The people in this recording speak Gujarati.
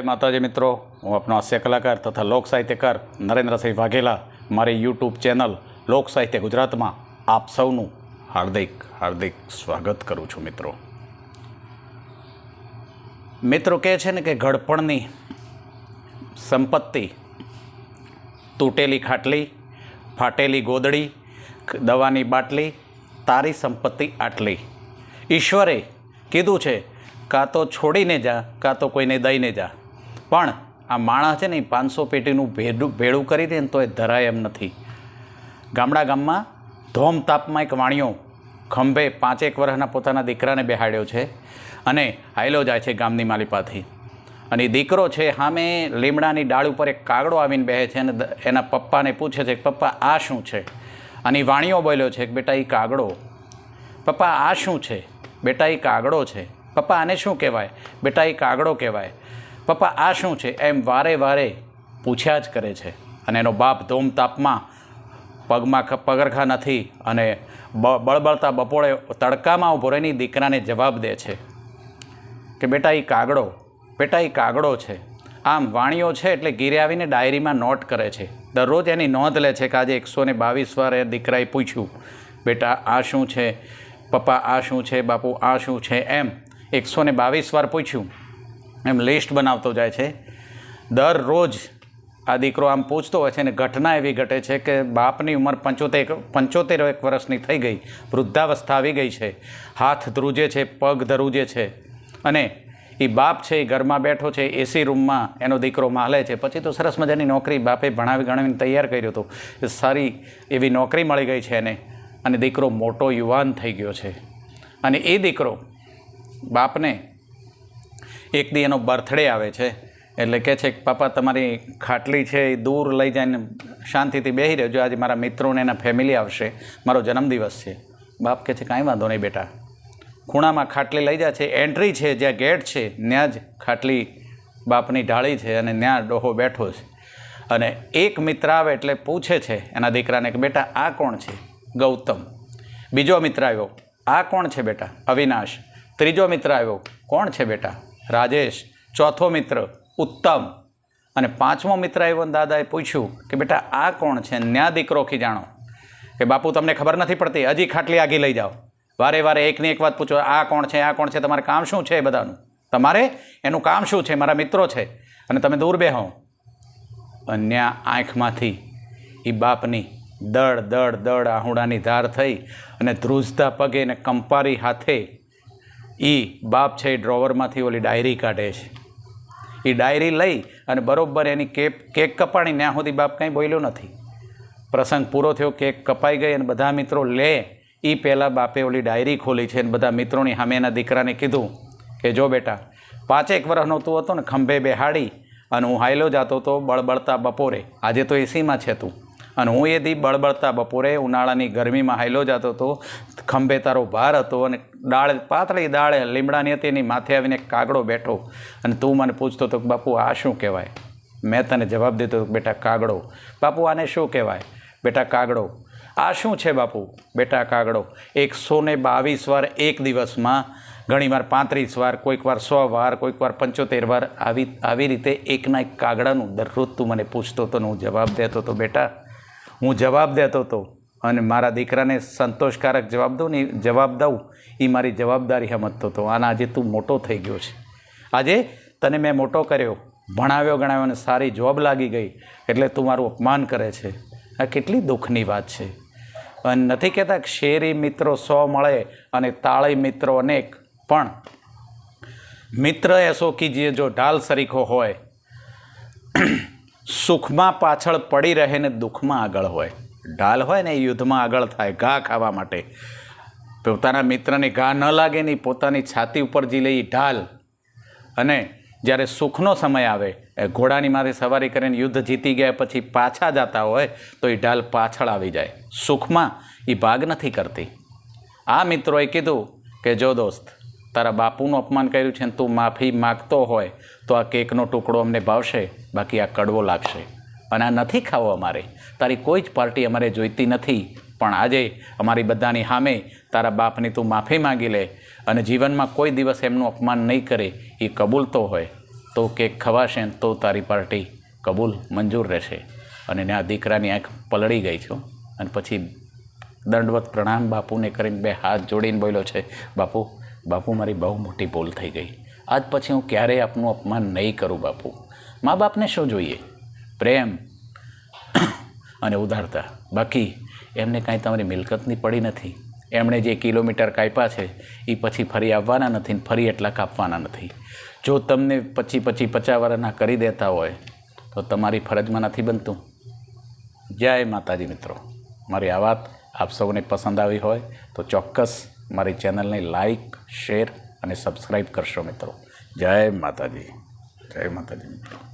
માતાજી મિત્રો, હું આપનો હાસ્ય કલાકાર તથા લોક સાહિત્યકાર નરેન્દ્રસિંહ વાઘેલા. મારી યુટ્યુબ ચેનલ લોક સાહિત્ય ગુજરાતમાં આપ સૌનું હાર્દિક હાર્દિક સ્વાગત કરું છું મિત્રો. મિત્રો કહે છે ને કે ઘડપણની સંપત્તિ તૂટેલી ખાટલી, ફાટેલી ગોદડી, દવાની બાટલી, તારી સંપત્તિ આટલી. ઈશ્વરે કીધું છે, કાં તો છોડીને જા, કાં તો કોઈને દઈને જા. પણ આ માણસ છે ને એ પાંચસો પેટીનું ભેડું, ભેળું કરી દે ને તો એ ધરાય એમ નથી. ગામડા ગામમાં ધોમ તાપમાં એક વાણિયો ખંભે પાંચેક વર્ષના પોતાના દીકરાને બેહાડ્યો છે અને હાયલો જાય છે ગામની માલિપાથી. અને દીકરો છે સામે લીમડાની ડાળ ઉપર એક કાગડો આવીને બેહે છે અને એના પપ્પાને પૂછે છે કે, પપ્પા, આ શું છે? અને વાણિયો બોલ્યો છે કે, બેટા, એ કાગડો. પપ્પા, આ શું છે? બેટા, એ કાગડો છે. પપ્પા, આને શું કહેવાય? બેટા, એ કાગડો કહેવાય. પપ્પા, આ શું છે? એમ વારે વારે પૂછ્યા જ કરે છે. અને એનો બાપ ધોમ તાપમાં પગમાં પગરખા નથી અને બળબળતા બપોરે તડકામાં ઊભો રહીને દીકરાને જવાબ દે છે કે, બેટા એ કાગડો, બેટા એ કાગડો છે. આમ વાણીઓ છે એટલે ઘીરે આવીને ડાયરીમાં નોટ કરે છે. દરરોજ એની નોંધ લે છે કે આજે એકસો ને બાવીસ વાર એ દીકરાએ પૂછ્યું, બેટા, આ શું છે? પપ્પા, આ શું છે? બાપુ, આ શું છે? એમ એકસો ને બાવીસ વાર પૂછ્યું. એમ લિસ્ટ બનાવતો જાય છે. દરરોજ આ દીકરો આમ પૂછતો હોય છે અને ઘટના એવી ઘટે છે કે બાપની ઉંમર પંચોતેર પંચોતેર એક વર્ષની થઈ ગઈ. વૃદ્ધાવસ્થા આવી ગઈ છે. હાથ ધ્રુજે છે, પગ ધ્રુજે છે. અને એ બાપ છે એ ઘરમાં બેઠો છે એસી રૂમમાં એનો દીકરો માલે છે. પછી તો સરસ મજાની નોકરી બાપે ભણાવી, ગણાવીને તૈયાર કર્યો હતો. એ સારી એવી નોકરી મળી ગઈ છે એને. અને દીકરો મોટો યુવાન થઈ ગયો છે. અને એ દીકરો બાપને એક દી એનો બર્થડે આવે છે. એટલે કહે છે કે, પાપા, તમારી ખાટલી છે એ દૂર લઈ જઈને શાંતિથી બેસી રહેજો. આજે મારા મિત્રોને એના ફેમિલી આવશે. મારો જન્મદિવસ છે. બાપ કહે છે, કાંઈ વાંધો નહીં બેટા. ખૂણામાં ખાટલી લઈ જાય છે. એન્ટ્રી છે, જ્યાં ગેટ છે, ત્યાં જ ખાટલી બાપની ઢાળી છે અને ત્યાં ડોહો બેઠો છે. અને એક મિત્ર આવે એટલે પૂછે છે એના દીકરાને કે, બેટા, આ કોણ છે? ગૌતમ. બીજો મિત્ર આવ્યો, આ કોણ છે બેટા? અવિનાશ. ત્રીજો મિત્ર આવ્યો, કોણ છે બેટા? રાજેશ, ચોથો મિત્ર, ઉત્તમ. અને પાંચમો મિત્ર આવ્યો દાદાએ પૂછ્યું કે બેટા, આ કોણ છે? ન્યા દીકરો ખીજાણો. કે બાપુ, તમને ખબર નથી પડતી? હજી ખાટલી આગી લઈ જાઓ. વારે વારે એકની એક વાત પૂછો, આ કોણ છે? આ કોણ છે? તમારે કામ શું છે બધાનું? તમારે એનું કામ શું છે? મારા મિત્રો છે. અને તમે દૂર બેહો. અન્ય આંખમાંથી એ બાપની દળ દળ દળ આહુડાની ધાર થઈ અને ધ્રુજતા પગે ને કંપારી હાથે એ બાપ છે એ ડ્રોવરમાંથી ઓલી ડાયરી કાઢે છે. એ ડાયરી લઈ અને બરોબર એની કેપ, કેક કપાણી ત્યાં સુધી બાપ કંઈ બોલ્યો નથી. પ્રસંગ પૂરો થયો, કેક કપાઈ ગઈ અને બધા મિત્રો લે એ પહેલાં બાપે ઓલી ડાયરી ખોલી છે અને બધા મિત્રોની સામે એના દીકરાને કીધું કે, જો બેટા, પાંચેક વર્ષનો તું હતો ને ખંભે બેહાડી અને હું હાયલો જતો હતો બળબળતા બપોરે, આજે તો એસીમાં છે તું. અને હું એ દી બળબળતા બપોરે ઉનાળાની ગરમીમાં હાયલો જતો હતો. ખંભે તારો ભાર હતો અને દાળ પાતળી દાળ લીમડાની હતી એની માથે આવીને કાગડો બેઠો. અને તું મને પૂછતો હતો કે બાપુ, આ શું કહેવાય? મેં તને જવાબ દીધો બેટા, કાગડો. બાપુ, આને શું કહેવાય? બેટા, કાગડો. આ શું છે બાપુ? બેટા, કાગડો. એકસો ને બાવીસ વાર એક દિવસમાં ઘણીવાર પાંત્રીસ વાર, કોઈક વાર સો વાર, કોઈક વાર પંચોતેર વાર, આવી આવી રીતે એકના એક કાગડાનું દરરોજ તું મને પૂછતો હતો હું જવાબ દેતો હતો, બેટા હું જવાબ દેતો હતો અને મારા દીકરાને સંતોષકારક જવાબ દઉં ને જવાબ દઉં એ મારી જવાબદારી સમજતો હતો અને આજે તું મોટો થઈ ગયો છે. આજે તને મેં મોટો કર્યો, ભણાવ્યો ગણાવ્યો અને સારી જોબ લાગી ગઈ, એટલે તું મારું અપમાન કરે છે. આ કેટલી દુઃખની વાત છે. અને નથી કહેતા કે શેરી મિત્રો સો મળે અને તાળી મિત્રો અનેક, પણ મિત્ર એસો કીજીએ જો ઢાલ સરીખો હોય સુખમાં પાછળ પડી રહે ને દુઃખમાં આગળ હોય. ઢાલ હોય ને એ યુદ્ધમાં આગળ થાય, ઘા ખાવા માટે. પોતાના મિત્રને ઘા ન લાગે ને ઈ પોતાની છાતી ઉપર જી લે ઢાલ. અને જ્યારે સુખનો સમય આવે, એ ઘોડાની માથે સવારી કરીને યુદ્ધ જીતી ગયા પછી પાછા જતા હોય, તો એ ઢાલ પાછળ આવી જાય. સુખમાં એ ભાગ નથી કરતી. આ મિત્રોએ કીધું કે, જો દોસ્ત તારા બાપુનું અપમાન કર્યું છે અને તું માફી માગતો હોય તો આ કેકનો ટુકડો અમને ભાવશે, બાકી આ કડવો લાગશે. અને આ નથી ખાવો અમારે. તારી કોઈ જ પાર્ટી અમારે જોઈતી નથી. પણ આજે અમારી બધાની સામે તારા બાપની તું માફી માગી લે અને જીવનમાં કોઈ દિવસ એમનું અપમાન નહીં કરે, એ કબૂલતો હોય. તો કેક ખવાશે તો તારી પાર્ટી કબૂલ મંજૂર રહેશે. અને આ દીકરાની આંખ પલળી ગઈ છો અને પછી દંડવત પ્રણામ બાપુને કરીને બે હાથ જોડીને બોલ્યો છે, બાપુ બાપુ, મારી બહુ મોટી ભૂલ થઈ ગઈ. આજ પછી હું ક્યારેય આપનું અપમાન નહીં કરું બાપુ. મા બાપને શું જોઈએ? પ્રેમ અને ઉદારતા. બાકી, એમને કાંઈ તમારી મિલકતની પડી નથી. એમણે જે કિલોમીટર કાપ્યા છે એ પછી ફરી આવવાના નથી ને ફરી એટલા કાપવાના નથી. જો તમને પછી પછી પચાસ વર્ષના કરી દેતા હોય, તો તમારી ફરજમાં નથી બનતું. જય માતાજી મિત્રો. મારી આ વાત આપ સૌને પસંદ આવી હોય, તો ચોક્કસ મારી ચેનલને લાઈક શેર અને સબસ્ક્રાઈબ કરશો મિત્રો. જય માતાજી. જય માતાજી મિત્રો.